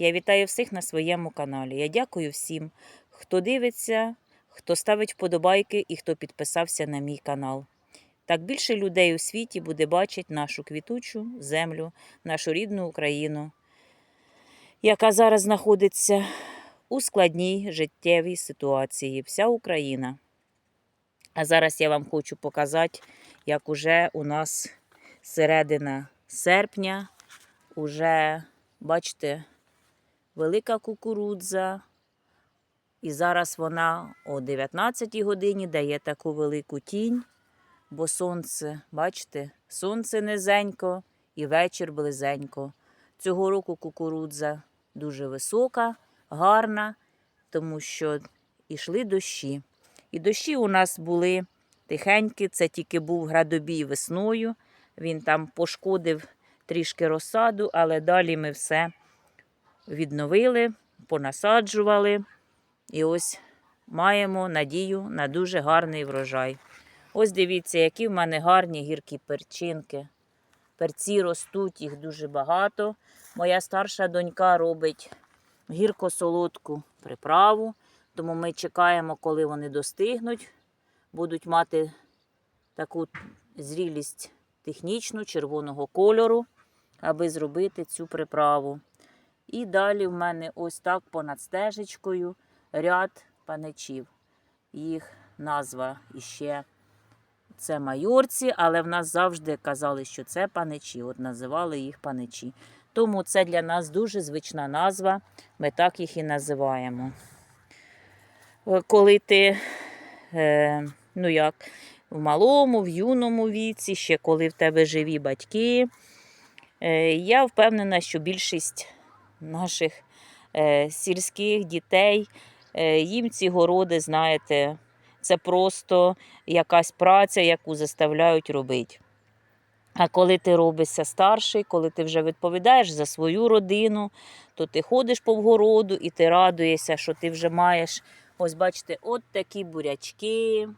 Я вітаю всіх на своєму каналі. Я дякую всім, хто дивиться, хто ставить вподобайки і хто підписався на мій канал. Так більше людей у світі буде бачити нашу квітучу землю, нашу рідну Україну, яка зараз знаходиться у складній життєвій ситуації. Вся Україна. А зараз я вам хочу показати, як уже у нас середина серпня, уже, бачите, велика кукурудза. І зараз вона о 19 годині дає таку велику тінь, бо сонце, бачите, сонце низенько і вечір близенько. Цього року кукурудза дуже висока, гарна, тому що йшли дощі. І дощі у нас були тихенькі, це тільки був градобій весною. Він там пошкодив трішки розсаду, але далі ми все відновили, понасаджували. І ось маємо надію на дуже гарний врожай. Ось дивіться, які в мене гарні гіркі перчинки. Перці ростуть, їх дуже багато. Моя старша донька робить гірко-солодку приправу, тому ми чекаємо, коли вони достигнуть, будуть мати таку зрілість технічну червоного кольору, аби зробити цю приправу. І далі в мене ось так понад стежечкою ряд паничів. Їх назва іще це майорці, але в нас завжди казали, що це паничі. От називали їх паничі. Тому це для нас дуже звична назва. Ми так їх і називаємо. Е, Коли ти, е, ну як, в малому, в юному віці, ще коли в тебе живі батьки, е, я впевнена, що більшість наших е, сільських дітей, е, їм ці городи, знаєте, це просто якась праця, яку заставляють робити. А коли ти робишся старший, коли ти вже відповідаєш за свою родину, то ти ходиш по вгороду і ти радуєшся, що ти вже маєш, ось бачите, от такі бурячки,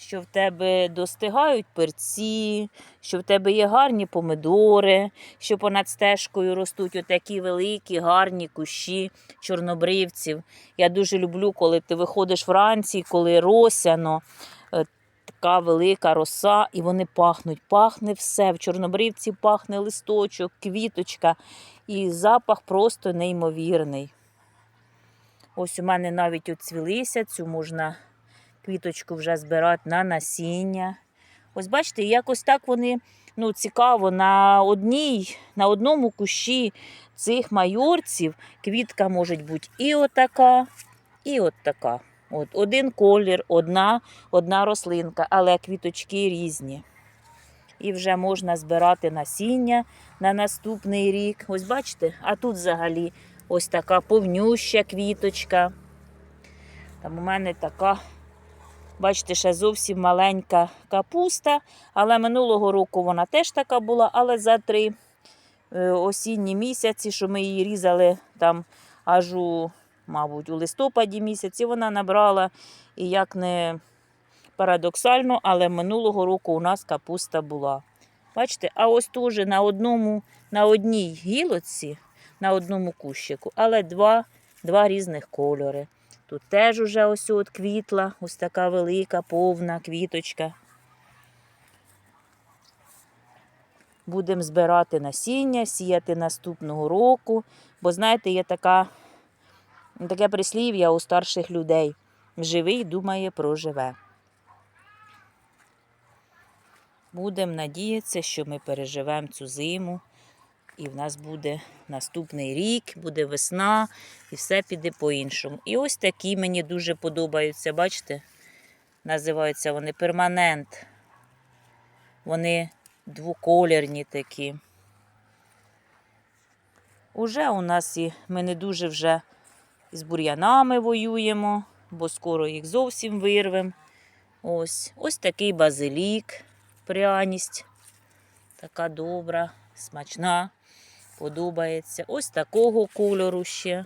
що в тебе достигають перці, що в тебе є гарні помидори, що понад стежкою ростуть отакі великі, гарні кущі чорнобривців. Я дуже люблю, коли ти виходиш вранці, коли росяно, е, така велика роса, і вони пахнуть. Пахне все. В чорнобривці пахне листочок, квіточка, і запах просто неймовірний. Ось у мене навіть оцвілися, цю можна квіточку вже збирати на насіння. Ось бачите, якось так вони ну, цікаво, на одній, на одному кущі цих майорців квітка може бути і отака, і от така. От, один колір, одна, одна рослинка, але квіточки різні. І вже можна збирати насіння на наступний рік. Ось бачите, а тут взагалі ось така повнюща квіточка. Там у мене така, бачите, ще зовсім маленька капуста, але минулого року вона теж така була, але за три е, осінні місяці, що ми її різали там аж у, мабуть, у листопаді місяці, вона набрала, і як не парадоксально, але минулого року у нас капуста була. Бачите, а ось теж на одному, на одній гілоці, на одному кущику, але два, два різних кольори. Тут теж уже ось от квітла, ось така велика, повна квіточка. Будемо збирати насіння, сіяти наступного року. Бо, знаєте, є така, таке прислів'я у старших людей. Живий думає про живе. Будемо надіятися, що ми переживемо цю зиму, і в нас буде наступний рік, буде весна, і все піде по-іншому. І ось такі мені дуже подобаються, бачите? Називаються вони перманент. Вони двоколірні такі. Уже у нас і ми не дуже вже з бур'янами воюємо, бо скоро їх зовсім вирвемо. Ось, ось такий базилік, пряність. Така добра, смачна, подобається. Ось такого кольору ще.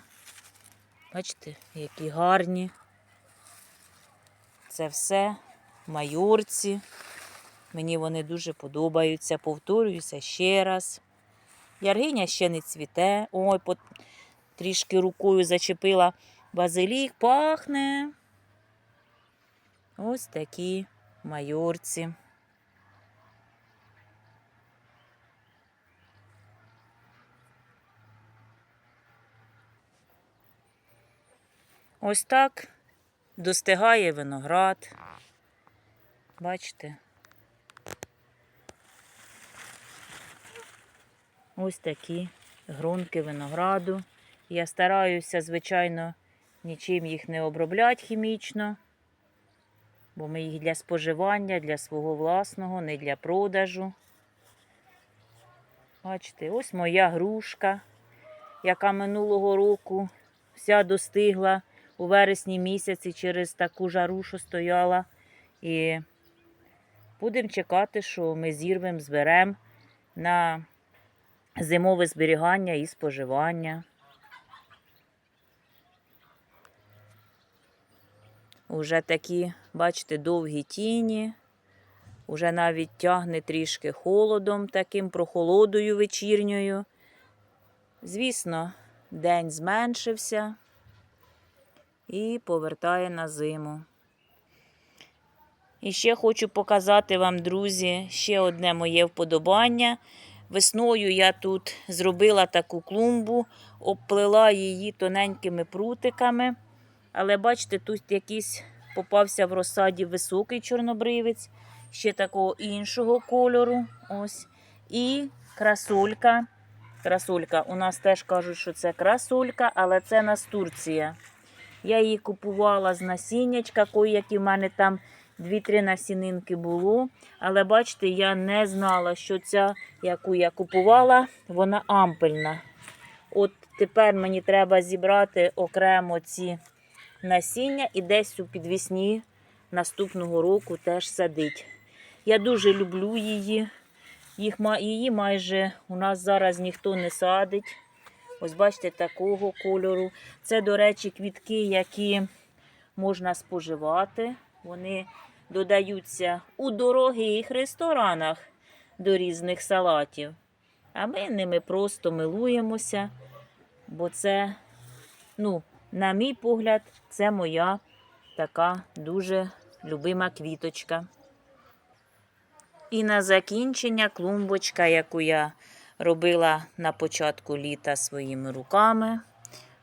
Бачите, які гарні. Це все майорці. Мені вони дуже подобаються. Повторююся ще раз. Яргиня ще не цвіте. Ой, по... трішки рукою зачепила базилік, пахне. Ось такі майорці. Ось так достигає виноград. Бачите? Ось такі грунки винограду. Я стараюся, звичайно, нічим їх не обробляти хімічно, бо ми їх для споживання, для свого власного, не для продажу. Бачите, ось моя грушка, яка минулого року вся достигла у вересні місяці через таку жару, що стояла. І будемо чекати, що ми зірвемо, зберемо на зимове зберігання і споживання. Уже такі, бачите, довгі тіні. Уже навіть тягне трішки холодом, таким прохолодою вечірньою. Звісно, день зменшився і повертає на зиму. І ще хочу показати вам, друзі, ще одне моє вподобання. Весною я тут зробила таку клумбу, обплила її тоненькими прутиками. Але бачите, тут якийсь попався в розсаді високий чорнобривець, ще такого іншого кольору. Ось. І красулька. Красулька. У нас теж кажуть, що це красулька, але це настурція. Я її купувала з насіннячка, які в мене там дві-три насінинки було. Але бачите, я не знала, що ця, яку я купувала, вона ампельна. От тепер мені треба зібрати окремо ці насіння і десь у підвісні наступного року теж садить. Я дуже люблю її. Їх, її майже у нас зараз ніхто не садить. Ось бачите, такого кольору. Це, до речі, квітки, які можна споживати. Вони додаються у дорогих ресторанах до різних салатів. А ми ними просто милуємося, бо це, ну, на мій погляд, це моя така дуже любима квіточка. І на закінчення клумбочка, яку я робила на початку літа своїми руками.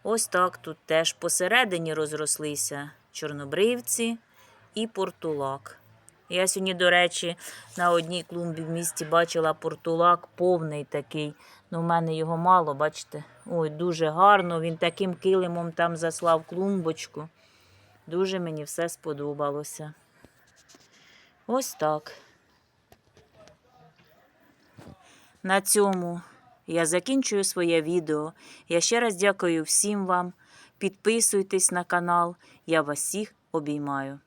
Ось так тут теж посередині розрослися чорнобривці і портулак. Я сьогодні, до речі, на одній клумбі в місті бачила портулак повний такий. Ну, в мене його мало, бачите? Ой, дуже гарно. Він таким килимом там заслав клумбочку. Дуже мені все сподобалося. Ось так. На цьому я закінчую своє відео. Я ще раз дякую всім вам. Підписуйтесь на канал. Я вас всіх обіймаю.